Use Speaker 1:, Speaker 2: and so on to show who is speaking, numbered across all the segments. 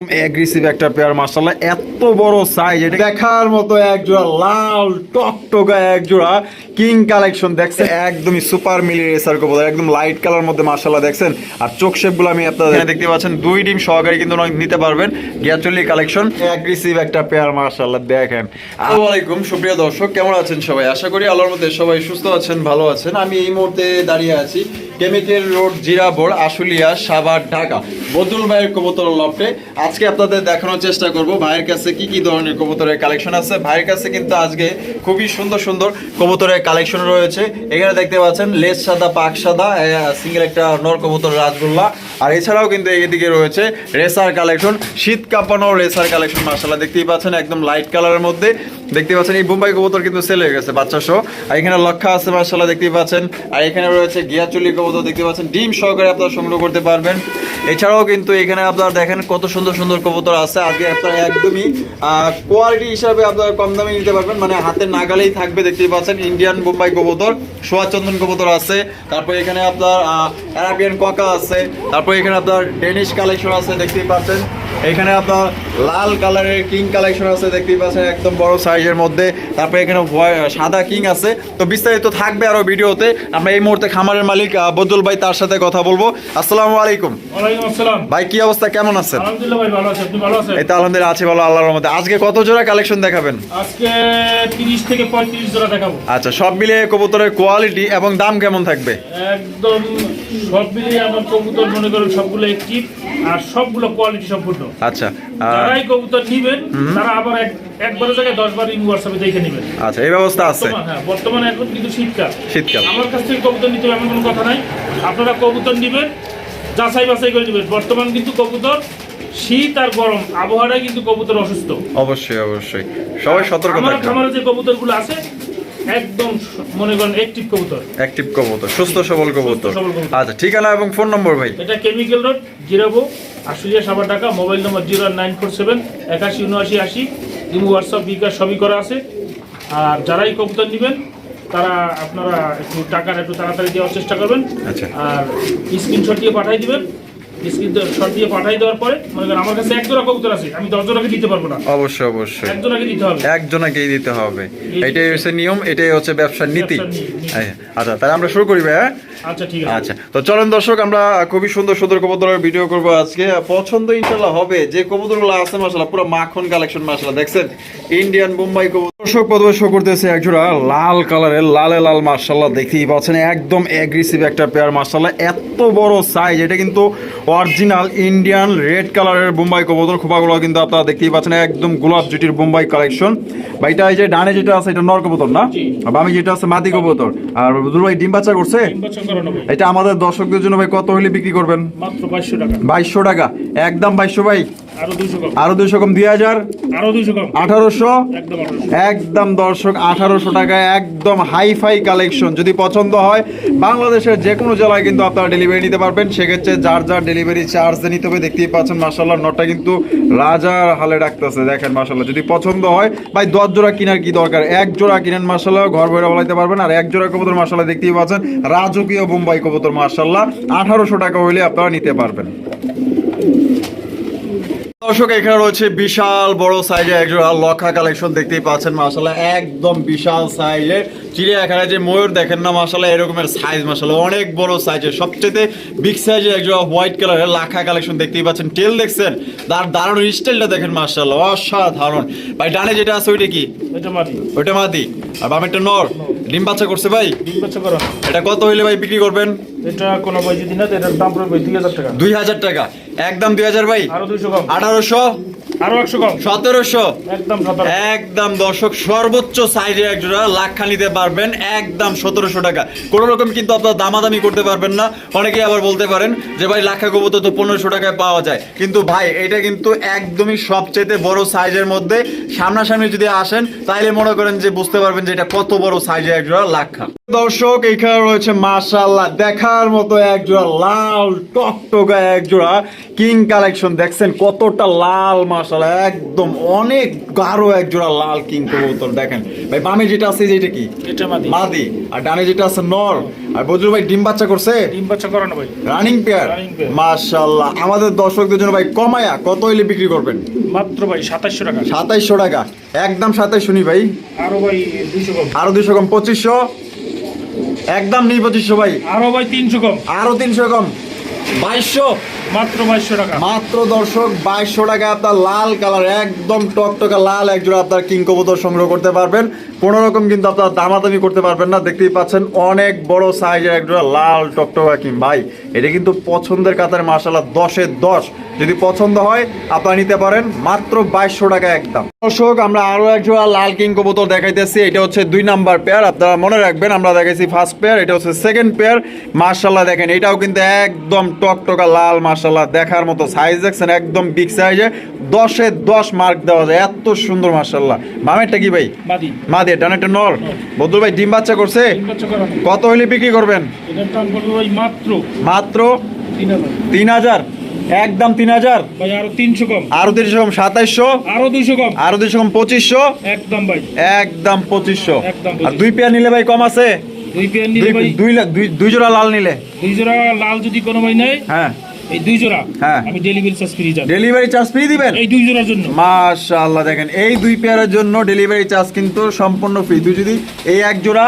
Speaker 1: Aggressive একটা pair মাসাল্লাহ এত বড় সাইজ এটা দেখার মতো এক জোড়া লাল টকটকা এক জোড়া কিং কালেকশন দেখছেন? একদমই সুপার মিলি রেসার কবুতর একদম লাইট কালার মধ্যে মাসাল্লাহ দেখছেন? আর চোখ শেপগুলো আমি আপনাদের দেখতে পাচ্ছেন দুই ডিম সহকারে কিন্তু নিতে পারবেন। গিয়াচল্লি কালেকশন অ্যাগ্রেসিভ একটা পেয়ার মাসাল্লাহ দেখেন। আলাইকুম সুপ্রিয় দর্শক কেমন আছেন সবাই? আশা করি আল্লাহর মধ্যে সবাই সুস্থ আছেন ভালো আছেন। আমি এই মুহূর্তে দাঁড়িয়ে আছি কেমিক্যাল রোড জিরাবোর আশুলিয়া, সাভার, ঢাকা। বদুল ভাইয়ের কবুতর লফটে। আজকে আপনাদের দেখানোর চেষ্টা করব ভাইয়ের কাছে কি কি ধরনের কবুতরের কালেকশন আছে। ভাইয়ের কাছে কিন্তু আজকে খুবই সুন্দর সুন্দর কবুতরের কালেকশন রয়েছে। এখানে দেখতে পাচ্ছেন লেজ সাদা, পাক সাদা সিঙ্গেল একটা নর কবুতর রাজগোল্লা। আর এছাড়াও কিন্তু এদিকে রয়েছে রেসার কালেকশন, শীত কাঁপানো রেসার কালেকশন মার্শাল্লাহ দেখতেই পাচ্ছেন একদম লাইট কালারের মধ্যে। দেখতে পাচ্ছেন, এই বোম্বাই কবুতর কিন্তু সেল হয়ে গেছে, বাচ্চা সহ। আর এখানে লক্ষা আছে মার্শাল্লাহ দেখতেই পাচ্ছেন। আর এখানে রয়েছে গিয়াচুলি কবুতর, দেখতে পাচ্ছেন, ডিম সহকারে আপনারা সংগ্রহ করতে পারবেন। এছাড়াও কিন্তু এখানে আপনারা দেখেন কত সুন্দর সুন্দর কবুতর আছে, আজকে আপনারা একদমই কোয়ালিটি হিসাবে আপনারা কম দামে নিতে পারবেন মানে হাতের নাগালেই থাকবে, দেখতেই পাচ্ছেন ইন্ডিয়ান বোম্বাই কবুতর সোয়া চন্দন কবুতর আছে। তারপর এখানে আপনার অ্যারাবিয়ান ককা আছে, তারপর এখানে আপনার ডেনিশ কালেকশন আছে দেখতেই পাচ্ছেন। এখানে আপনার লাল কালারের কিং কালেকশন আছে দেখতেই পাচ্ছেন একদম বড় সাইজের মধ্যে। তারপরে এখানে সাদা কিং আছে। তো বিস্তারিত থাকবে আরও ভিডিওতে। আমরা এই মুহূর্তে খামারের মালিক বদুল ভাই তার সাথে কথা বলব। আসসালামু আলাইকুম। ভাই কি অবস্থা? কেমন আছেন? এই তো আলহামদুলিল্লাহ আছে ভালো আল্লাহর মধ্যে আজকে কত জোড়া কালেকশন দেখাবেন?
Speaker 2: আজকে তিরিশ থেকে পঁয়ত্রিশ জোড়া দেখাবো।
Speaker 1: আচ্ছা সব মিলিয়ে কবুতরের কোয়ালিটি এবং দাম কেমন থাকবে?
Speaker 2: একদম সব মিলিয়ে আমার কবুতর মনে করেন সবগুলো একটি আর সবগুলো কোয়ালিটি সম্পূর্ণ।
Speaker 1: আচ্ছা
Speaker 2: যারাই কবুতর নিবেন তারা আবার এক একবারের জায়গায় দশ বার হোয়াটসঅ্যাপে দেখে নেবেন।
Speaker 1: আচ্ছা এই ব্যবস্থা আছে।
Speaker 2: বর্তমান- হ্যাঁ বর্তমানে এখন কিন্তু শীতকাল।
Speaker 1: শীতকাল।
Speaker 2: আমার কাছ থেকে কবুতর নিতে এমন কোনো কথা নাই। আপনারা কবুতর নিবেন যাচাই বাছাই করে নেবেন। বর্তমান কিন্তু কবুতর শীত আর গরম আবহাওয়ায় কিন্তু কবুতর অসুস্থ।
Speaker 1: অবশ্যই অবশ্যই। সবাই সতর্ক
Speaker 2: আমার খামারে যে কবুতরগুলো আছে একদম মনে করেন অ্যাক্টিভ কবুতর।
Speaker 1: অ্যাক্টিভ কবুতর সুস্থ সবল কবুতর। আচ্ছা ঠিকানা এবং ফোন নম্বর ভাই?
Speaker 2: এটা কেমিক্যাল রোড জিরাবো আশুলিয়া সাবার টাকা mobile number zero nine four seven একাশি উনআশি আশি ইমো হোয়াটসঅ্যাপ বিকাশ সবই করা আছে। আর যারাই কবুতর নেবেন তারা আপনারা একটু টাকাটা একটু তাড়াতাড়ি দেওয়ার চেষ্টা করবেন।
Speaker 1: আচ্ছা।
Speaker 2: আর স্ক্রিনশট দিয়ে পাঠাই দিবেন। স্ক্রিনশট দিয়ে পাঠাই দেওয়ার পরে মনে করেন আমার কাছে এক জোড়া কবুতর আছে আমি দশ জোড়াকে দিতে পারব না।
Speaker 1: অবশ্যই অবশ্যই।
Speaker 2: এক জোড়াকে দিতে হবে।
Speaker 1: একজনকেই দিতে হবে। এটাই হচ্ছে নিয়ম এটাই হচ্ছে ব্যবসার নীতি। আচ্ছা তাহলে আমরা শুরু করি হ্যাঁ?
Speaker 2: আচ্ছা ঠিক আছে।
Speaker 1: আচ্ছা তো চলেন দর্শক আমরা খুবই সুন্দর সুন্দর কবুতরের ভিডিও করব আজকে। পছন্দ ইনশাল্লাহ হবে যে কবুতরগুলো আছে মাসাল্লাহ পুরো মাখন কালেকশন মাসাল্লাহ দেখছেন ইন্ডিয়ান মুম্বাই কবুতর। দর্শক প্রথমে শো করতেছে একজোড়া লাল কালারের লালে লাল মার্শাল্লাহ দেখতেই পাচ্ছেন একদম অ্যাগ্রেসিভ একটা পেয়ার মার্শাল্লাহ এত বড় সাইজ এটা কিন্তু অরিজিনাল ইন্ডিয়ান রেড কালারের বোম্বাই কবুতর খোপাগুলো কিন্তু আপনারা দেখতেই পাচ্ছেন একদম গোলাপ জুটির বোম্বাই কালেকশন বা এটা এই যে ডানে যেটা আছে এটা নর কবুতর না? বামে যেটা আছে মাদি কবুতর। আর দুর্বাই ডিম বাচ্চা করছে?
Speaker 2: ভাই।
Speaker 1: এটা আমাদের দর্শকদের জন্য ভাই কত হলে বিক্রি করবেন?
Speaker 2: মাত্র বাইশশো টাকা।
Speaker 1: বাইশশো টাকা। একদম বাইশশো ভাই। আরও দুশো কম। দুই হাজার?
Speaker 2: আরও দুইশো কম।
Speaker 1: আঠারোশো?
Speaker 2: একদম
Speaker 1: দর্শক আঠারোশো টাকায় একদম হাই ফাই কালেকশন। যদি পছন্দ হয় বাংলাদেশের যে কোনো জেলায় কিন্তু আপনারা ডেলিভারি নিতে পারবেন। সেক্ষেত্রে যার যার ডেলিভারি চার্জ নিতে হবে দেখতেই পাচ্ছেন মাসাল্লাহ নটটা কিন্তু রাজার হালে ডাকতেছে। দেখেন মাসাল্লাহ যদি পছন্দ হয় ভাই দশ জোড়া কেনার কি দরকার? এক জোড়া কিনেন মাসাল্লাহ ঘর বইরা বলাইতে পারবেন। আর এক জোড়া কবুতর মাসাল্লাহ দেখতেই পাচ্ছেন রাজকীয় বোম্বাই কবুতর মাসাল্লাহ আঠারোশো টাকা হইলে আপনারা নিতে পারবেন। দর্শক এখানে রয়েছে বিশাল বড় সাইজের একজোড়া লক্ষা কালেকশন দেখতেই পাচ্ছেন। মাসাল্লাহ একদম বিশাল সাইজের চিড়িয়াখানা যে ময়ূর দেখেন না মাসাল্লাহ এরকমের সাইজ মাসাল্লাহ অনেক বড় সাইজের। সবচেয়ে বিগ সাইজের একজোড়া হোয়াইট কালারের লাখা কালেকশন দেখতেই পাচ্ছেন। টেল দেখছেন তার দারুণ স্টাইলটা দেখেন মাসাল্লাহ অসাধারণ। ভাই ডানে যেটা আছে ওইটা কি? ওইটা মাদি। আর বামেরটা নর। ডিম বাচ্চা করছে ভাই? এটা কত হইলে ভাই বিক্রি করবেন?
Speaker 2: এটা কোনো বই যদি না এটার দাম পড়বে দুই হাজার টাকা।
Speaker 1: দুই হাজার টাকা। একদম দুই হাজার ভাই।
Speaker 2: আরও দুইশো কম।
Speaker 1: আঠারোশো।
Speaker 2: আরও একশো কম।
Speaker 1: সতেরোশো।
Speaker 2: একদম
Speaker 1: একদম দর্শক সর্বোচ্চ সাইজের এক জোড়া লাখা নিতে পারবেন। একদম সতেরোশো টাকা। কোনো রকম কিন্তু আপনার দামাদামি করতে পারবেন না। অনেকেই আবার বলতে পারেন যে ভাই লাখা কবুতর তো পনেরোশো টাকায় পাওয়া যায়। কিন্তু ভাই এটা কিন্তু একদমই সবচেয়ে বড় সাইজের মধ্যে। সামনাসামনি যদি আসেন তাইলে মনে করেন যে বুঝতে পারবেন যে এটা কত বড় সাইজের এক জোড়া লাখা দর্শক এখানে রয়েছে মাশাল্লাহ দেখার মতো এক জোড়া লাল টকটকা এক জোড়া কিং কালেকশন। দেখছেন কতটা লাল মাশাল্লাহ একদম অনেক গাঢ় এক জোড়া লাল কিং কবুতর। দেখেন ভাই বামে যেটা আছে যেটা কি?
Speaker 2: মাদি।
Speaker 1: আর ডানে যেটা আছে নর। আর বজরু ভাই ডিম বাচ্চা করছে?
Speaker 2: ডিম বাচ্চা করানো ভাই।
Speaker 1: রানিং পেয়ার মাশাল্লাহ আমাদের দর্শকদের জন্য ভাই কমায়া কত হইলে বিক্রি করবেন?
Speaker 2: মাত্র ভাই সাতাশশো টাকা।
Speaker 1: সাতাইশশো টাকা। একদম সাতাইশশো নি ভাই।
Speaker 2: আরও ভাই কম।
Speaker 1: আরও দুশো কম পঁচিশশো। একদম নেই পঁচিশশো ভাই
Speaker 2: আরও ভাই তিনশো কম।
Speaker 1: আরও তিনশো কম। বাইশশো।
Speaker 2: মাত্র
Speaker 1: দর্শক, বাইশশো টাকা আপনার লাল কালার, একদম টকটকা লাল একজোড়া আপনার কিং সংগ্রহ করতে পারবেন। কোনো রকম কিন্তু আপনার দামাদামি করতে পারবেন না, দেখতেই পাচ্ছেন অনেক বড় সাইজের একজোড়া লাল টকটকা কিং। ভাই, এটা কিন্তু পছন্দের কাতারে মার্শাল্লাহ দশে দশ। যদি পছন্দ হয়, আপনারা নিতে পারেন, মাত্র বাইশশো টাকা একদম। দর্শক, আমরা আরও একজোড়া লাল কিং কবুতর দেখাইতেছি, এটা হচ্ছে দুই নাম্বার পেয়ার আপনারা মনে রাখবেন, আমরা দেখাইছি ফার্স্ট পেয়ার এটা হচ্ছে সেকেন্ড পেয়ার মার্শাল্লাহ দেখেন, এটাও কিন্তু একদম টকটকা লাল মার্শাল্লাহ দেখার মতো সাইজ দেখছেন একদম বিগ সাইজে দশে দশ মার্ক দেওয়া যায় এত সুন্দর মার্শাল্লাহ মামেরটা কি ভাই?
Speaker 2: মাদি।
Speaker 1: মা দিয়ে ডানেটা নর? বদুল ভাই ডিম বাচ্চা করছে? কত হইলে বিক্রি করবেন?
Speaker 2: মাত্র
Speaker 1: মাত্র
Speaker 2: তিন হাজার।
Speaker 1: একদম তিন হাজার?
Speaker 2: আরও তিনশো কম।
Speaker 1: আরও তিনশো কম সাতাইশশো?
Speaker 2: আরও দুইশো কম।
Speaker 1: আরও দুইশো কম পঁচিশশো?
Speaker 2: একদম ভাই।
Speaker 1: একদম পঁচিশশো। আর দুই পেয়ার নিলে ভাই কম আছে?
Speaker 2: দুই পেয়ার নিলে
Speaker 1: দুই- জোড়া লাল নিলে।
Speaker 2: দুই জোড়া লাল যদি কোনো ভাই নেয়
Speaker 1: হ্যাঁ।
Speaker 2: এই দুই জোড়া?
Speaker 1: হ্যাঁ।
Speaker 2: আমি ডেলিভারি চার্জ ফ্রি যাব
Speaker 1: ডেলিভারি চার্জ ফ্রি দিবেন?
Speaker 2: এই দুই জোড়ার জন্য।
Speaker 1: মাশাআল্লাহ দেখেন এই দুই পেয়ারের জন্য ডেলিভারি চার্জ কিন্তু সম্পূর্ণ ফ্রি তুই যদি এই এক জোড়া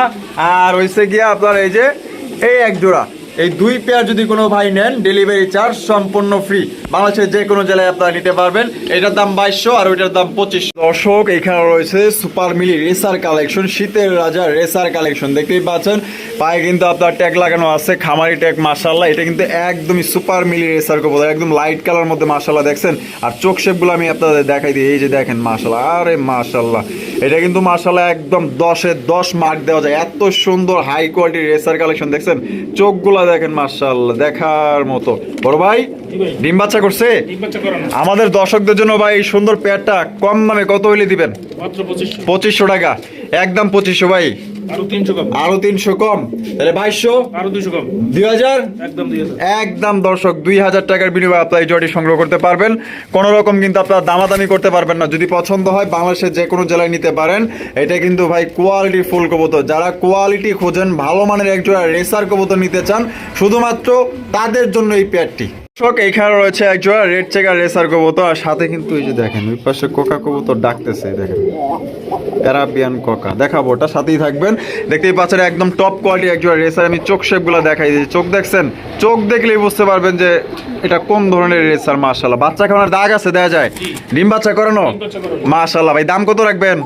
Speaker 1: আর হইছে গিয়ে আপনার এই যে এই এক জোড়া। এই দুই পেয়ার যদি কোনো ভাই নেন ডেলিভারি চার্জ সম্পূর্ণ ফ্রি বাংলাদেশের যে কোনো জেলায় আপনারা নিতে পারবেন। এটার দাম বাইশশো, আর ওইটার দাম পঁচিশ দর্শক, এখানে রয়েছে সুপার মিলি রেসার কালেকশন শীতের রাজা রেসার কালেকশন দেখতেই পাচ্ছেন, পায়ে কিন্তু আপনার ট্যাগ লাগানো আছে, খামারি ট্যাগ মার্শাল্লাহ এটা কিন্তু একদমই সুপার মিলি রেসার কবুতর, একদম লাইট কালার মধ্যে মার্শাল্লাহ দেখছেন? আর চোখ শেপগুলো আমি আপনাদের দেখাই দিই, এই যে দেখেন মার্শাল্লাহ আরে মার্শাল্লাহ এটা কিন্তু মার্শাল্লাহ একদম দশে দশ মার্ক দেওয়া যায়। এত সুন্দর হাই কোয়ালিটির রেসার কালেকশন দেখছেন? চোখগুলা দেখেন মার্শাল্লাহ দেখার মতো। বড় ভাই ডিম বাচ্চা করছে? আমাদের দর্শকদের জন্য ভাই এই সুন্দর পেয়ারটা কম দামে কত হইলে দিবেন?
Speaker 2: পঁচিশশো
Speaker 1: টাকা। একদম পঁচিশশো ভাই।
Speaker 2: আরও তিনশো কম।
Speaker 1: তাহলে বাইশশো?
Speaker 2: আরও দুইশো কম।
Speaker 1: দুই হাজার?
Speaker 2: একদম দুই হাজার।
Speaker 1: একদম দর্শক দুই হাজার টাকার বিনিময়ে আপনার এই জয়টি সংগ্রহ করতে পারবেন। কোনো রকম কিন্তু আপনার দামাদামি করতে পারবেন না। যদি পছন্দ হয় বাংলাদেশের যে কোনো জেলায় নিতে পারেন। এটা কিন্তু ভাই কোয়ালিটি ফুল কবুতর। যারা কোয়ালিটি খোঁজেন ভালো মানের একজোড়া রেসার কবুতর নিতে চান শুধুমাত্র তাদের জন্য এই পেয়ারটি দর্শক এখানে রয়েছে একজোড়া রেড চেকার রেসার কবুতর। আর সাথে কিন্তু এই যে দেখেন ওই পাশে কোকা কবুতর ডাকতেছে দেখেন। অ্যারাবিয়ান কোকা দেখাবো ওটা সাথেই থাকবেন। দেখতেই পাচ্ছেন একদম টপ কোয়ালিটি একজোড়া রেসার। আমি চোখ শেপগুলো দেখাই দিয়েছি চোখ দেখছেন? চোখ দেখলেই বুঝতে পারবেন যে এটা কোন ধরনের রেসার মাশাল্লাহ বাচ্চা খাওয়ার দাগ আছে দেয়া যায়। ডিম বাচ্চা করানো? মাশাল্লাহ ভাই দাম কত রাখবেন?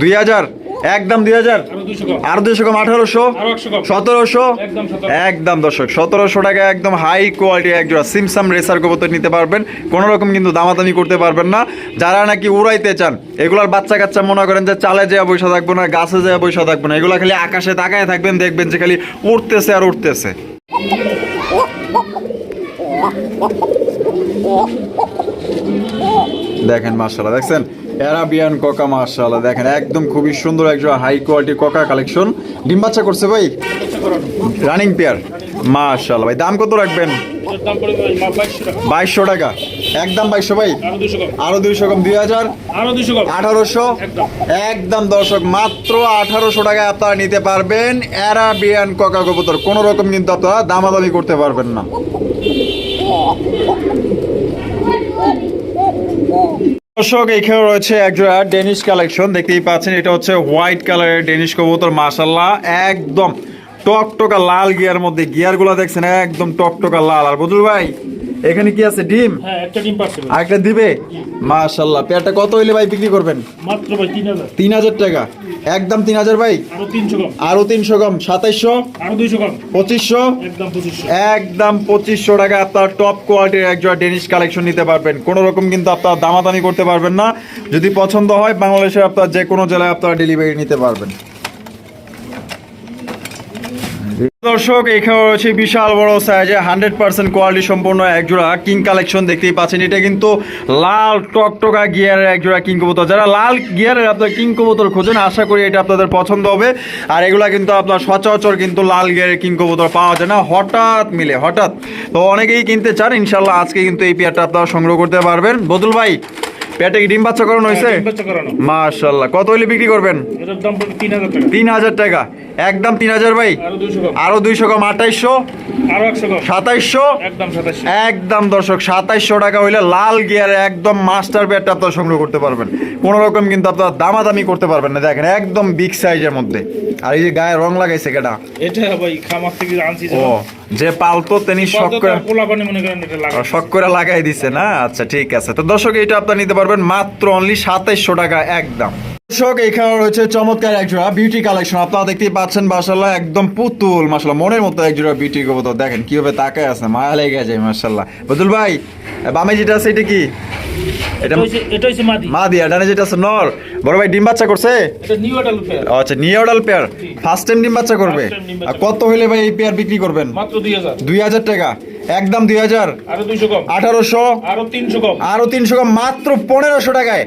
Speaker 2: দুই হাজার?
Speaker 1: একদম দুই হাজার।
Speaker 2: আরও দুইশো কম।
Speaker 1: আর দুশো কম আঠারোশো
Speaker 2: আরও একশো কম।
Speaker 1: সতেরোশো।
Speaker 2: একদম
Speaker 1: দর্শক সতেরোশো টাকা একদম হাই কোয়ালিটি একজোড়া সিমসাম রেসার কবুতর নিতে পারবেন। কোনো রকম কিন্তু দামাদামি করতে পারবেন না। যারা নাকি উড়াইতে চান এগুলার বাচ্চা কাচ্চা মনে করেন যে চালে যায় বৈশা থাকব না গাছে যায় বৈশা থাকব না এগুলো খালি আকাশে তাকায় থাকবেন দেখবেন যে খালি উঠতেছে আর উঠতেছে দেখেন মার্শাল্লাহ দেখছেন? অ্যারাবিয়ান কোকা মার্শাল্লাহ দেখেন, একদম খুবই সুন্দর একজন হাই কোয়ালিটি কোকা কালেকশন ডিম বাচ্চা করছে ভাই? রানিং পেয়ার মাশাল্লাহ ভাই, দাম কত রাখবেন?
Speaker 2: বাইশশো টাকা।
Speaker 1: একদম বাইশশো, ভাই?
Speaker 2: আরও দুইশো কম,
Speaker 1: দুই হাজার? আঠারোশো?
Speaker 2: একদম
Speaker 1: দর্শক, মাত্র আঠারোশো টাকায় আপনারা নিতে পারবেন অ্যারাবিয়ান কোকা কবুতর। কোনো রকম কিন্তু আপনারা দামাদামি করতে পারবেন না। দর্শক এখানে রয়েছে একজোড়া ডেনিশ কালেকশন দেখতেই পাচ্ছেন, এটা হচ্ছে হোয়াইট কালারের ডেনিশ কবুতর মাশাল্লাহ একদম টকটকা লাল গিয়ার মধ্যে গিয়ারগুলো দেখছেন, একদম টকটকা লাল। আর বদুল ভাই এখানে কি আছে? ডিম?
Speaker 2: হ্যাঁ একটা ডিম পাচ্ছে ভাই।
Speaker 1: আরেকটা দিবে? মাশাল্লাহ। পেয়ারটা কত হইলে ভাই বিক্রি করবেন?
Speaker 2: মাত্র ভাই তিন হাজার।
Speaker 1: তিন হাজার টাকা। একদম তিন হাজার ভাই?
Speaker 2: আরও তিনশো কম
Speaker 1: আরও তিনশো কম সাতাইশশো?
Speaker 2: আরও দুইশো কম
Speaker 1: পঁচিশশো?
Speaker 2: একদম পঁচিশশো।
Speaker 1: একদম পঁচিশশো টাকা আপনার টপ কোয়ালিটির একজোড়া ডেনিশ কালেকশন নিতে পারবেন। কোনো রকম কিন্তু আপনার দামাদামি করতে পারবেন না। যদি পছন্দ হয় বাংলাদেশের আপনার যে কোনো জেলায় আপনারা ডেলিভারি নিতে পারবেন। দর্শক এখানে রয়েছে বিশাল বড় সাইজে হান্ড্রেড পার্সেন্ট কোয়ালিটি সম্পূর্ণ একজোড়া কিং কালেকশন দেখতেই পাচ্ছেন। এটা কিন্তু লাল টকটকা গিয়ারের একজোড়া কিং কবুতর। যারা লাল গিয়ারের আপনার কিং কবুতর খোঁজেন আশা করি এটা আপনাদের পছন্দ হবে। আর এগুলা কিন্তু আপনার সচরাচর কিন্তু লাল গিয়ারের কিং কবুতর পাওয়া যায় না। হঠাৎ মিলে হঠাৎ। তো অনেকেই কিনতে চান ইনশাল্লাহ আজকে কিন্তু এই পেয়ারটা আপনারা সংগ্রহ করতে পারবেন। বদুল ভাই পেয়ারটা কি ডিম বাচ্চা করানো হয়েছে?
Speaker 2: ডিম
Speaker 1: মাশাল্লাহ কত হলে বিক্রি করবেন?
Speaker 2: তিন হাজার টাকা।
Speaker 1: একদম তিন হাজার ভাই।
Speaker 2: আরও দুইশো কম।
Speaker 1: কম সাতাইশশো।
Speaker 2: একদম
Speaker 1: দর্শক সাতাইশশো টাকা হইলে লাল গিয়ারে একদম মাস্টার ব্যাটটা আপনারা সংগ্রহ করতে পারবেন। কোনো রকম কিন্তু আপনারা দামাদামি করতে পারবেন না। দেখেন একদম বিগ সাইজের মধ্যে। আর এই যে গায়ে রং লাগাইছে কেটা
Speaker 2: এটা ভাই খামার থেকে আনছি
Speaker 1: ও যে পালতো তিনি শখ করে শখ করে লাগাই দিছে না? আচ্ছা ঠিক আছে। তো দর্শক এটা আপনারা নিতে পারবেন মাত্র অনলি সাতাইশশো টাকা একদম দর্শক এখানে রয়েছে চমৎকার একজোড়া বিউটি কালেকশন আপনারা দেখতেই পাচ্ছেন মাসাল্লাহ একদম পুতুল মাসাল্লাহ মনের মতো একজোড়া বিউটি কবুতর। দেখেন কীভাবে তাকায় আছে মায়া লেগে যায় মাসাল্লাহ বদুল ভাই বামে যেটা আছে এটা কি? এটা
Speaker 2: হইছে- মাদি।
Speaker 1: ডানে যেটা আছে নর। বড় ভাই ডিম বাচ্চা করছে?
Speaker 2: এটা নিউ অ্যাডাল্ট পেয়ার
Speaker 1: ও, আচ্ছা পেয়ার ফার্স্ট টাইম ডিম বাচ্চা করবে? আর কত হইলে ভাই এই পেয়ার বিক্রি করবেন?
Speaker 2: মাত্র দুই হাজার
Speaker 1: টাকা। একদম দুই হাজার আঠারোশো।
Speaker 2: আরও তিনশো কম।
Speaker 1: মাত্র পনেরোশো টাকায়।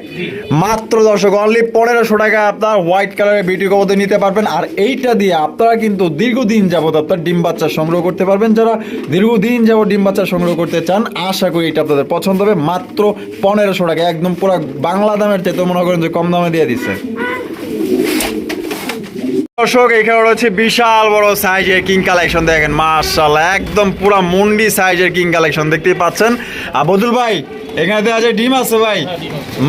Speaker 1: মাত্র দর্শক অনলি পনেরোশো টাকা আপনার হোয়াইট কালারের বিউটি কবতে নিতে পারবেন। আর এইটা দিয়ে আপনারা কিন্তু দীর্ঘদিন যাবত আপনার ডিম বাচ্চা সংগ্রহ করতে পারবেন। যারা দীর্ঘদিন যাবত ডিম বাচ্চা সংগ্রহ করতে চান আশা করি এটা আপনাদের পছন্দ হবে। মাত্র পনেরোশো টাকা একদম পুরো বাংলা দামের চেয়ে তো মনে করেন যে কম দামে দিয়ে দিচ্ছে। দর্শক এখানে রয়েছে বিশাল বড় সাইজের কিং কালেকশন দেখেন মার্শাল্লাহ একদম পুরা মুন্ডি সাইজের কিং কালেকশন দেখতেই পাচ্ছেন। আর বদুল ভাই এখানে দেখা যায় ডিম আছে ভাই।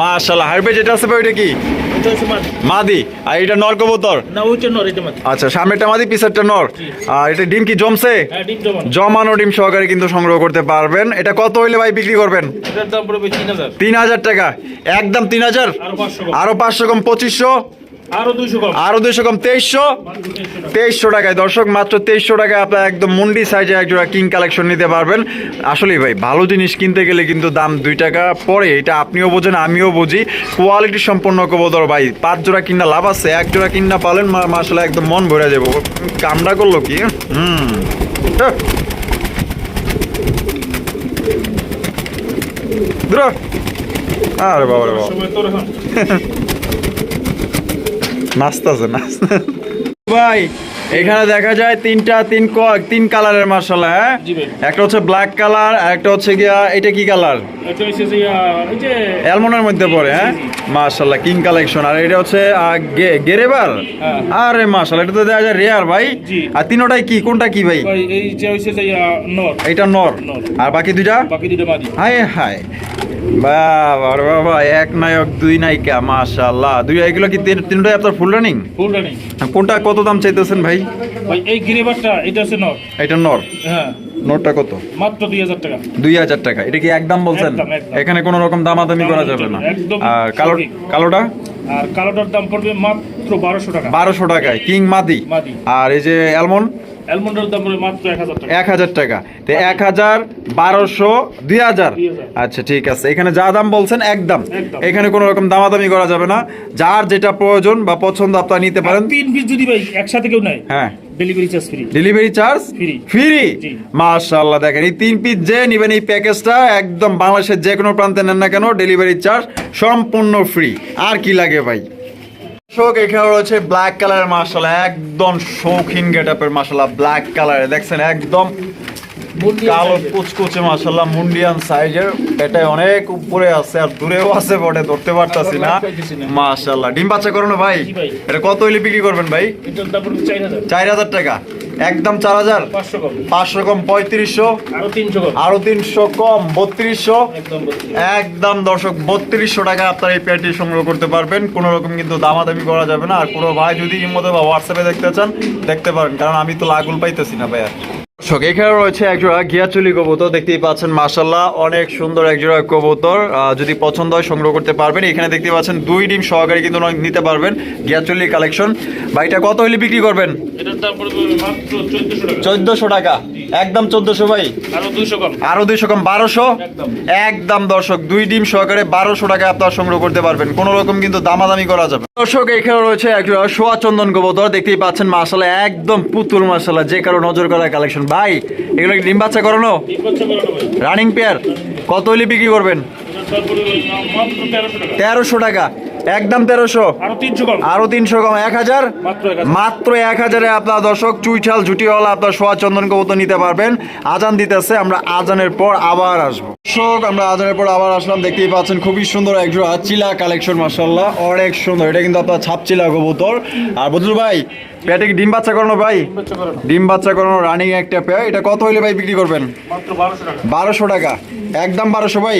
Speaker 1: মার্শাল্লাহ হারবে যেটা আছে ভাই ওইটা কি?
Speaker 2: এটা মাদি
Speaker 1: আর এটা নর কবুতর?
Speaker 2: এটা
Speaker 1: আচ্ছা সামনেটা মাদি পিছারটা নর? আর এটা ডিম কি জমছে?
Speaker 2: হ্যাঁ জমানো।
Speaker 1: ডিম সহকারে কিন্তু সংগ্রহ করতে পারবেন। এটা কত হইলে ভাই বিক্রি করবেন?
Speaker 2: তিন হাজার।
Speaker 1: টাকা। একদম তিন হাজার?
Speaker 2: আরও পাঁচশো কম
Speaker 1: পঁচিশশো?
Speaker 2: আরও দুইশো কম।
Speaker 1: তেইশশো
Speaker 2: মাত্র 2300 টাকা।
Speaker 1: তেইশশো টাকায়। দর্শক মাত্র তেইশশো টাকায় আপনার একদম মুন্ডি সাইজে একজোড়া কিং কালেকশন নিতে পারবেন। আসলেই ভাই ভালো জিনিস কিনতে গেলে কিন্তু দাম দুই টাকা পরে এটা আপনিও বোঝেন আমিও বুঝি। কোয়ালিটি সম্পন্ন কবদর ভাই পাঁচ জোড়া কিনা লাভ আছে এক জোড়া কিনা পালেন মাসালে একদম মন ভরে যাব। কামড়া করল কি? হুম। হ্যাঁ। আরে বাবা রে বাবা। নাচতেছে নাচতে ভাই এখানে দেখা যায় তিনটা তিন তিন কালারের মার্শাল হ্যাঁ? একটা হচ্ছে ব্ল্যাক কালার একটা হচ্ছে গিয়া এটা কি কালার অ্যালমনের মধ্যে পড়ে হ্যাঁ? মার্শাল্লাহ কিং কালেকশন আর এটা হচ্ছে গেরেবার?
Speaker 2: হ্যাঁ।
Speaker 1: আরে মার্শাল এটা তো দেখা যায় রেয়ার ভাই। আর তিনোটাই কি? কোনটা কি ভাই? এটা নর। আর বাকি দুইটা? হায় হায়। বাবা বাবা এক নায়ক দুই নায়িকা মাশাআল্লাহ। দুই এগুলো কি তিন- তিনটাই আপনার ফুল রানিং
Speaker 2: ফুল রানিং
Speaker 1: কোনটা কত দাম চাইতেছেন ভাই?
Speaker 2: ভাই এই গিরিবারটা এটা হচ্ছে নর।
Speaker 1: এটা নর?
Speaker 2: হ্যাঁ।
Speaker 1: নোটটা কত?
Speaker 2: মাত্র দুই হাজার টাকা।
Speaker 1: দুই হাজার টাকা। এটা কি একদম বলছেন। এখানে কোনো রকম দামাদামি করা যাবে না। আর কালো। কালোটা?
Speaker 2: আর কালোটার দাম পড়বে মাত্র বারোশো টাকা।
Speaker 1: বারোশো টাকায়। কিং মাদি। আর এই যে অ্যালমন্ড?
Speaker 2: অ্যালমন্ডের দাম মাত্র টাকা।
Speaker 1: এক হাজার টাকা। তো এক হাজার বারোশো দুই হাজার?
Speaker 2: 2000
Speaker 1: আচ্ছা ঠিক আছে। এখানে যা দাম বলছেন একদম। এখানে কোনো রকম দামাদামি করা যাবে না। যার যেটা প্রয়োজন বা পছন্দ আপনারা নিতে পারেন।
Speaker 2: তিন পিস যদি ভাই একসাথে কেউ নেয়
Speaker 1: হ্যাঁ।
Speaker 2: Delivery charge free
Speaker 1: delivery charge
Speaker 2: Free।
Speaker 1: Free মাশাআল্লাহ দেখেন এই তিন পিস যে নেবেন এই প্যাকেজটা একদম বাংলাদেশের যে কোনো প্রান্তে নেন না কেন ডেলিভারি চার্জ সম্পূর্ণ ফ্রি আর কি লাগে ভাই? শোক এখানে রয়েছে ব্ল্যাক কালারের মার্শাল একদম শৌখিন গেট আপের মাশাআল্লাহ ব্ল্যাক কালারে দেখছেন একদম কালো কুচকুচে মাশাআল্লাহ মুন্ডিয়ান সাইজের এটা অনেক উপরে আছে আর দূরেও আছে বটে ধরতে পারতাছি না।
Speaker 2: না।
Speaker 1: ডিম বাচ্চা করো না ভাই। এটা কত হইলে বিক্রি করবেন ভাই?
Speaker 2: চার হাজার
Speaker 1: টাকা। একদম চার হাজার।
Speaker 2: পাঁচশো কম।
Speaker 1: পঁয়ত্রিশশো।
Speaker 2: আরও তিনশো কম।
Speaker 1: বত্রিশশো।
Speaker 2: একদম
Speaker 1: দর্শক বত্রিশশো টাকা আপনার এই প্যান্টটি সংগ্রহ করতে পারবেন। কোনো রকম কিন্তু দামাদামি করা যাবে না। আর কোনো ভাই যদি ইমোতে বা হোয়াটসঅ্যাপে দেখতে চান দেখতে পারেন। কারণ আমি তো লাগুল পাইতেছি না ভাইয়া। দর্শক এখানে রয়েছে একজোড়া গিয়াচুলি কবুতর দেখতেই পাচ্ছেন মাসাল্লাহ অনেক সুন্দর একজোড়া কবুতর। যদি পছন্দ হয় সংগ্রহ করতে পারবেন। এখানে দেখতে পাচ্ছেন দুই ডিম সহকারে কিন্তু নিতে পারবেন গিয়াচুলি কালেকশন। এটা কত হলে বিক্রি করবেন?
Speaker 2: চোদ্দশো টাকা।
Speaker 1: একদম চোদ্দশো ভাই?
Speaker 2: আরও দুইশো কম।
Speaker 1: আরও দুইশো কম বারোশো?
Speaker 2: একদম।
Speaker 1: দর্শক দুই ডিম সহকারে বারোশো টাকা আপনারা সংগ্রহ করতে পারবেন। কোন রকম কিন্তু দামাদামি করা যাবে দর্শক এখানে রয়েছে একটা সোয়া চন্দন কবুতর দেখতেই পাচ্ছেন মাসালা একদম পুতুল মাসালা যে কারও নজর করা কালেকশন। ভাই এগুলো কি ডিম বাচ্চা করানো? রানিং পেয়ার কত হলে বিক্রি করবেন?
Speaker 2: তেরোশো টাকা।
Speaker 1: একদম তেরোশো।
Speaker 2: আরও তিনশো কম।
Speaker 1: এক হাজার।
Speaker 2: মাত্র এক হাজার।
Speaker 1: আপনার দর্শক চুইঠাল ঝুটিওয়ালা আপনার সোয়া চন্দন কবুতর নিতে পারবেন। আজান দিতেছে আমরা আজানের পর আবার আসব। দর্শক আমরা আজানের পর আবার আসলাম দেখতেই পাচ্ছেন খুবই সুন্দর একজোড়া চিলা কালেকশন মাসাল্লাহ অনেক সুন্দর এটা কিন্তু আপনার ছাপ চিলা কবুতর। আর বদরুল ভাই কি ডিম বাচ্চা করানো ভাই? ডিম বাচ্চা করানো। রানিং একটা পেয়ার। এটা কত হইলে ভাই বিক্রি করবেন?
Speaker 2: বারোশো টাকা।
Speaker 1: একদম বারোশো ভাই।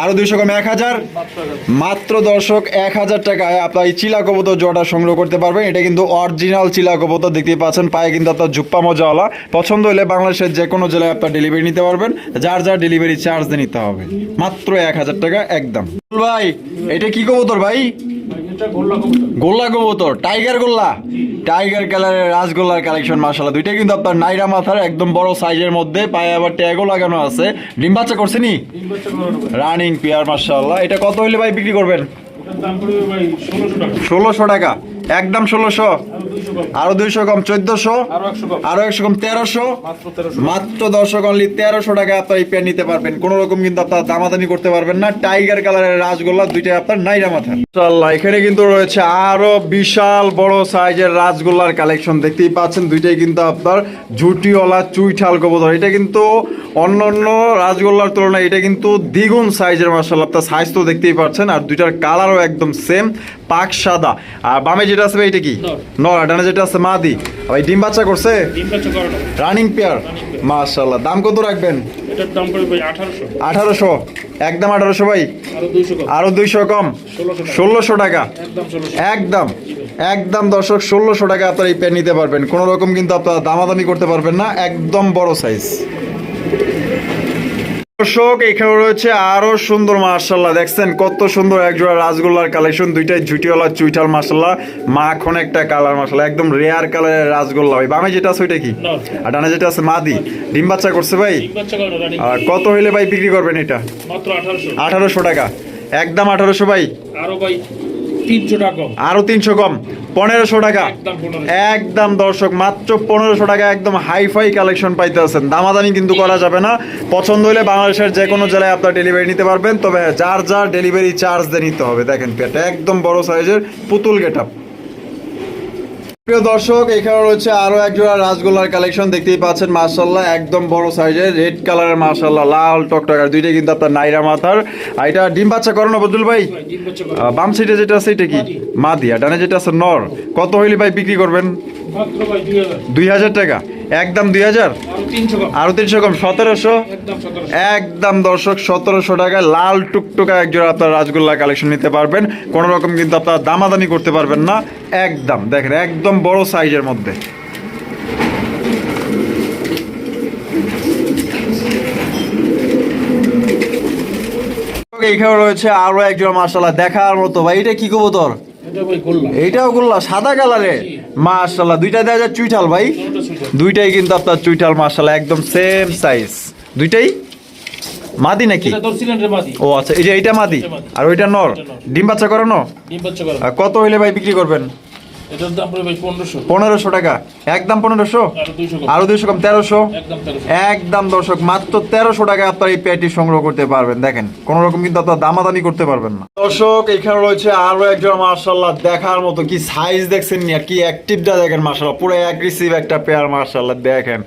Speaker 2: আরও দুইশো কম।
Speaker 1: এক হাজার।
Speaker 2: মাত্র।
Speaker 1: মাত্র দর্শক এক হাজার টাকায় আপনার এই চিলা কবুতর জোড়াটা সংগ্রহ করতে পারবেন। এটা কিন্তু অরিজিনাল চিলা কবুতর দেখতেই পাচ্ছেন। পায়ে কিন্তু আপনার জুপ্পা মজাওয়ালা। পছন্দ হলে বাংলাদেশের যে কোনো জেলায় আপনার ডেলিভারি নিতে পারবেন। যার যার ডেলিভারি চার্জ দিয়ে নিতে হবে। মাত্র এক হাজার টাকা একদম। ভাই এটা কি কবুতর ভাই?
Speaker 2: গোল্লা কবুতর।
Speaker 1: টাইগার গোল্লা। টাইগার কালারের রাজগোল্লার কালেকশন মার্শাল্লাহ দুইটাই কিন্তু আপনার নাইরা মাথার একদম বড় সাইজের মধ্যে। পায়ে আবার ট্যাগও লাগানো আছে। ডিম বাচ্চা করছে নি? রানিং পেয়ার মার্শাল্লাহ এটা কত হইলে ভাই বিক্রি করবেন?
Speaker 2: ষোলোশো টাকা?
Speaker 1: একদম ষোলোশো
Speaker 2: আরও দুইশো কম
Speaker 1: চোদ্দশো
Speaker 2: আরও একশো কম।
Speaker 1: তেরোশো
Speaker 2: মাত্র
Speaker 1: দর্শক অনলি তেরোশো টাকা আপনার এই পেয়ার নিতে পারবেন। কোন রকম কিন্তু আপনার দামাদামি করতে পারবেন না। টাইগার কালারের রাজগোল্লা দুইটাই আপনার নাইরা মাথা। ইনশাআল্লাহ এখানে কিন্তু রয়েছে আরও বিশাল বড় সাইজের রাজগোল্লার কালেকশন দেখতেই পাচ্ছেন দুইটাই কিন্তু আপনার ঝুটিওয়ালা চুইঠাল কবুতর। এটা কিন্তু অন্য অন্য রাজগোল্লার তুলনায় এটা কিন্তু দ্বিগুণ সাইজের মার্শাল আপনার সাইজ তো দেখতেই পাচ্ছেন আর দুইটার কালারও একদম সেম পাক সাদা। আর বামে যেটা আছে এটা কি?
Speaker 2: নর।
Speaker 1: ডানে যেটা আছে মাদি। ভাই ডিম বাচ্চা করছে? রানিং পেয়ার মাশাল্লাহ দাম কত রাখবেন?
Speaker 2: এটার দাম পড়বে ভাই আঠারোশো।
Speaker 1: একদম আঠারোশো ভাই?
Speaker 2: আরও দুইশো কম।
Speaker 1: আরও দুইশো কম?
Speaker 2: ষোলোশো টাকা। একদম
Speaker 1: একদম। একদম দর্শক ষোলোশো টাকা আপনার এই পেন নিতে পারবেন। কোনো রকম কিন্তু আপনারা দামাদামি করতে পারবেন না। একদম বড় সাইজ দর্শক এখানে রয়েছে আরও সুন্দর মার্শাল্লাহ দেখছেন কত সুন্দর একজোড়া রাসগোল্লার কালেকশন দুইটাই ঝুটিওয়ালা চুইটাল মার্শাল্লাহ মাখন একটা কালার মার্শাল্লাহ একদম রেয়ার কালারের রাসগোল্লা। ভাই বামে যেটা আছে ওইটা কি? আর ডানে যেটা আছে মাদি। ডিম বাচ্চা করছে ভাই? আর কত হইলে ভাই বিক্রি করবেন এটা?
Speaker 2: আঠারোশো।
Speaker 1: টাকা। একদম আঠারোশো ভাই।
Speaker 2: আরও ভাই তিনশো টাকা
Speaker 1: আরও তিনশো কম। পনেরোশো টাকা।
Speaker 2: একদম
Speaker 1: দর্শক মাত্র পনেরোশো টাকা একদম হাইফাই কালেকশন পাইতেছেন দামাদামি কিন্তু করা যাবে না। পছন্দ হলে বাংলাদেশের যে কোনো জেলায় আপনার ডেলিভারি নিতে পারবেন। তবে যার যার ডেলিভারি চার্জ দিয়ে নিতে হবে। দেখেন পেটে একদম বড় সাইজের পুতুল গেট প্রিয় দর্শক এখানে রয়েছে আরও একজোড়া রাজগোলার কালেকশন দেখতেই পাচ্ছেন মার্শাল্লাহ একদম বড় সাইজের রেড কালারের মার্শাল্লাহ লাল টকটকার দুইটা কিন্তু আপনার নাইরা মাথার। আর এটা ডিম বাচ্চা করানো বদুল ভাই? বাম সাইডে যেটা আছে এটা কি?
Speaker 2: মাদি।
Speaker 1: আর ডানে যেটা আছে নর। কত হইলে ভাই বিক্রি করবেন?
Speaker 2: দুই হাজার।
Speaker 1: টাকা। একদম দুই হাজার?
Speaker 2: আরও তিনশো কম।
Speaker 1: সতেরোশো?
Speaker 2: একদম
Speaker 1: দর্শক সতেরোশো টাকায় লাল টুকটুকা একজোড়া আপনার রাজগোল্লা কালেকশন নিতে পারবেন। কোনো রকম কিন্তু আপনার দামাদামি করতে পারবেন না। একদম দেখেন একদম বড় সাইজের মধ্যে। এইখানে রয়েছে আরও একজন মার্শাল্লাহ দেখার মতো। ভাই এটা কি কবুতর? এইটাও গোল্লা সাদা কালারে। মার্শাল্লাহ দুইটা দেওয়া যায় চুইঠাল ভাই। দুইটাই কিন্তু আপনার চুইঠাল মার্শাল্লাহ একদম সেম সাইজ দুইটাই? মাদি নাকি? ও আচ্ছা এই যে এইটা মাদি। আর ওইটা নর। ডিম বাচ্চা করানো? কত হইলে ভাই বিক্রি করবেন?
Speaker 2: এটার দাম পড়বে ভাই পনেরোশো।
Speaker 1: পনেরোশো টাকা। একদম পনেরোশো?
Speaker 2: আরও দুইশো কম।
Speaker 1: আরও দুইশো কম তেরোশো?
Speaker 2: একদম
Speaker 1: দর্শক মাত্র তেরোশো টাকা আপনার এই প্যাটি সংগ্রহ করতে পারবেন। দেখেন কোন রকম কিন্তু আপনার দামাদামি করতে পারবেন না। দর্শক এখানে রয়েছে আরও একজন মার্শাল্লাহ দেখার মতো কি সাইজ দেখছেন আর কি অ্যাক্টিভটা দেখেন মার্শাল্লাহ পুরো অ্যাগ্রেসিভ একটা পেয়ার মার্শাল্লাহ দেখেন।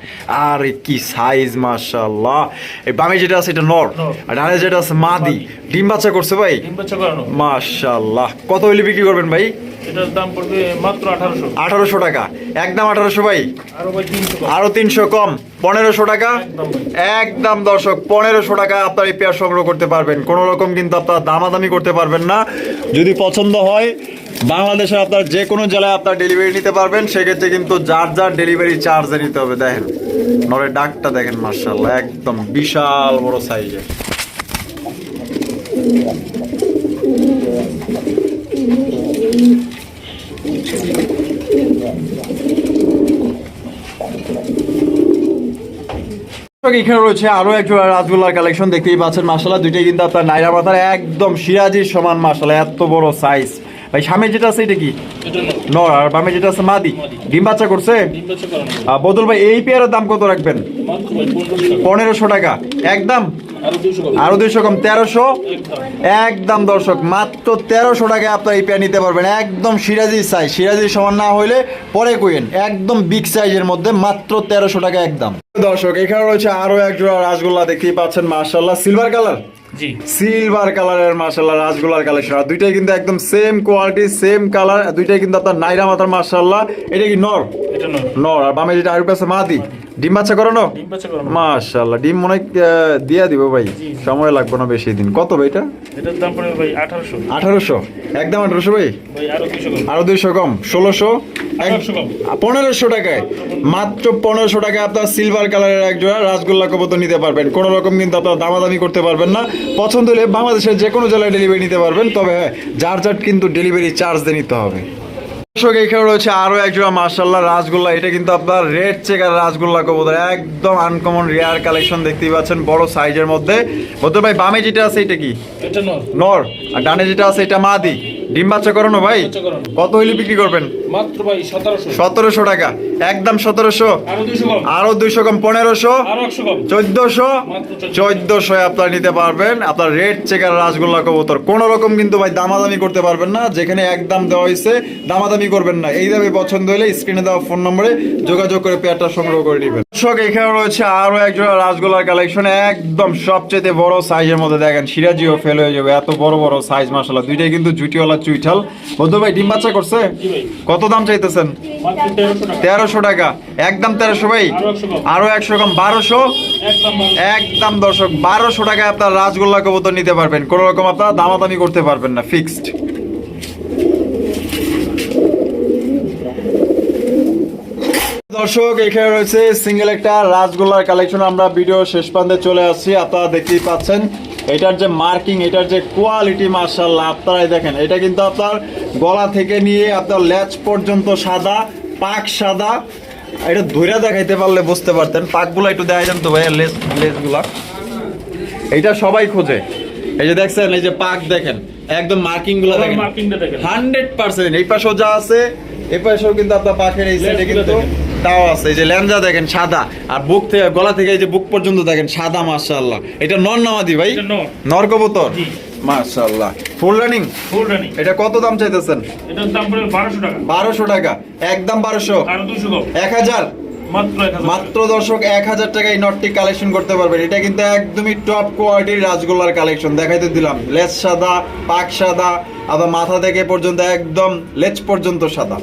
Speaker 1: আর কি সাইজ মার্শাল্লাহ এই বামে যেটা আছে এটা নর।
Speaker 2: নর।
Speaker 1: আর ডানে যেটা আছে মাদি। ডিম বাচ্চা করছে ভাই? কত হইলে বিক্রি করবেন ভাই?
Speaker 2: এটার দাম পড়বে মাত্র আঠারোশো।
Speaker 1: আঠারোশো টাকা। একদম আঠারোশো ভাই।
Speaker 2: আরও তিনশো
Speaker 1: কম। পনেরোশো টাকা?
Speaker 2: একদম
Speaker 1: দর্শক পনেরোশো টাকা আপনার এই পেয়ার সংগ্রহ করতে পারবেন। কোনো রকম কিন্তু আপনার দামাদামি করতে পারবেন না। যদি পছন্দ হয় বাংলাদেশে আপনার যে কোনো জেলায় আপনার ডেলিভারি নিতে পারবেন। সেক্ষেত্রে কিন্তু যার যার ডেলিভারি চার্জে নিতে হবে। দেখেন নরের ডাকটা দেখেন মার্শাল্লাহ একদম বিশাল বড় সাইজের দর্শক, এখানে রয়েছে আরও এক জোড়া রাজগোল্লার কালেকশন দেখতেই পাচ্ছেন মাসালা দুইটাই কিন্তু আপনার নাইরা মাথার একদম সিরাজির সমান মাসালা এত বড় সাইজ ভাই সামনে যেটা আছে এটা কি? নর। আর বামে যেটা আছে মাদি। ডিম বাচ্চা করছে? বদল ভাই এই পেয়ারের দাম কত রাখবেন?
Speaker 2: পনেরোশো টাকা।
Speaker 1: একদম আরও দুইশো কম। তেরোশো?
Speaker 2: একদম
Speaker 1: দর্শক মাত্র তেরোশো টাকায় আপনার এই পেয়ার নিতে পারবেন। একদম সিরাজি সাইজ সিরাজির সমান না হইলে পরে কইেন একদম বিগ সাইজের মধ্যে মাত্র তেরোশো টাকা একদম। দর্শক এখানে রয়েছে আরও এক জোড়া রাসগোল্লা দেখতেই পাচ্ছেন মার্শাল্লাহ সিলভার কালার সিলভার কালারের মার্শাল্লাহ রাসগোল্লার কালেকশন আর দুইটাই কিন্তু একদম সেম কোয়ালিটি সেম কালার দুইটাই কিন্তু আপনার নাইরা মাথার মার্শাল্লাহ এটা কি নর? নর। আর বামে যেটা আরেক আছে মাদি। ডিম বাচ্চা করানো?
Speaker 2: তিন
Speaker 1: মাশাল্লাহ ডিম মনে দিয়া দিব ভাই। সময় লাগবে না বেশি দিন। কত ভাই এটা?
Speaker 2: এটার দাম পড়বে ভাই আঠারোশো।
Speaker 1: আঠারোশো? একদম আঠারোশো ভাই?
Speaker 2: ভাই আরও দুশো কম।
Speaker 1: আরও দুইশো কম? ষোলোশো?
Speaker 2: আঠারোশো কম।
Speaker 1: পনেরোশো টাকায়। মাত্র পনেরোশো টাকায় আপনার সিলভার কালারের এক জোড়া রাসগোল্লা কবুতর নিতে পারবেন। কোনো রকম কিন্তু আপনার দামাদামি করতে পারবেন না। পছন্দ হলে বাংলাদেশের যে কোনো জেলায় ডেলিভারি নিতে পারবেন। তবে হ্যাঁ যার যার কিন্তু ডেলিভারি চার্জ দিয়ে নিতে হবে। দর্শক এখানে রয়েছে আরও একজোড়া মার্শাল্লাহ রাসগোল্লা। এটা কিন্তু আপনার রেড চেকার রাসগোল্লা কবুতর। একদম আনকমন রেয়ার কালেকশন দেখতেই পাচ্ছেন বড় সাইজের মধ্যে। বলতে ভাই বামে যেটা আছে এটা কি?
Speaker 2: নর।
Speaker 1: নর। আর ডানে যেটা আছে এটা মাদি। ডিম বাচ্চা করানো ভাই? কত হইলে বিক্রি করবেন?
Speaker 2: মাত্র ভাই সতেরোশো।
Speaker 1: সতেরোশো টাকা। একদম সতেরোশো। আরও দুইশো কম। পনেরোশো। চোদ্দশো। চোদ্দশো। আপনার নিতে পারবেন। আপনার রেড চেকার রাসগোল্লা কবুতর। কোন রকম কিন্তু ভাই দামাদামি করতে পারবেন না। যেখানে একদম দেওয়া হয়েছে দামাদামি করবেন না। এই দামে পছন্দ হলে স্ক্রিনে দেওয়া ফোন নম্বরে যোগাযোগ করে পেয়ারটা সংগ্রহ করে নেবেন। দর্শক এখানে রয়েছে আরও একজোড়া রাসগোল্লার কালেকশন একদম সবচেয়ে বড় সাইজের মধ্যে দেখেন সিরাজিও ফেল হয়ে যাবে। এত বড় বড় সাইজ মাসালা দুইটাই কিন্তু জুটিওয়ালা চুইঠাল ভাই, ডিম বাচ্চা করছে? কত দাম চাইতেছেন?
Speaker 2: তেরোশো টাকা।
Speaker 1: একদম তেরোশো ভাই।
Speaker 2: আরও একশো
Speaker 1: বারোশো।
Speaker 2: একদম
Speaker 1: দর্শক, বারোশো টাকায় আপনার রাসগোল্লা কবুতর নিতে পারবেন। কোনো রকম আপনারা দামাদামি করতে পারবেন না ফিক্সড দর্শক, এখানে রয়েছে সিঙ্গেল একটা রাজগোল্লার কালেকশন আমরা ভিডিও শেষ প্রান্তে চলে আসছি। আপনারা দেখতেই পাচ্ছেন এটার যে মার্কিং এটার যে কোয়ালিটি মার্শাল্লাহ আপনারাই দেখেন। এটা কিন্তু আপনার গলা থেকে নিয়ে আপনার লেজ পর্যন্ত সাদা পাক সাদা। এটা ধৈরা দেখাইতে পারলে বুঝতে পারতেন। পাকগুলো একটু দেখা যান তো ভাই লেজ লেজগুলা। এইটা সবাই খোঁজে। এই যে দেখছেন এই যে পাক দেখেন একদম
Speaker 2: মার্কিংগুলো
Speaker 1: দেখেন। Hundred percent. এই পাশেও যা আছে এই পাশেও কিন্তু আপনার পাখের এই সাইডে কিন্তু তাও আছে এই যে ল্যাঞ্জা দেখেন সাদা আর বুক থেকে গলা থেকে এই যে বুক পর্যন্ত দেখেন সাদা মাশাআল্লাহ। এটা নর নামাদি ভাই?
Speaker 2: নর।
Speaker 1: কবুতর?
Speaker 2: জি।
Speaker 1: মাশাআল্লাহ। ফুল রানিং
Speaker 2: ফুল রানিং
Speaker 1: এটা কত দাম চাইতেছেন?
Speaker 2: এটার দাম পড়বে বারোশো টাকা।
Speaker 1: বারোশো টাকা। একদম বারোশো?
Speaker 2: আরও দুশো কম
Speaker 1: এক হাজার?
Speaker 2: মাত্র এক
Speaker 1: দর্শক এক হাজার টাকা এই নটটি কালেকশন করতে পারবেন। এটা কিন্তু একদমই টপ কোয়ালিটির রাজগোল্লার কালেকশন দেখাইতে দিলাম। লেজ সাদা পাক সাদা আবার মাথা থেকে পর্যন্ত একদম লেজ পর্যন্ত সাদা।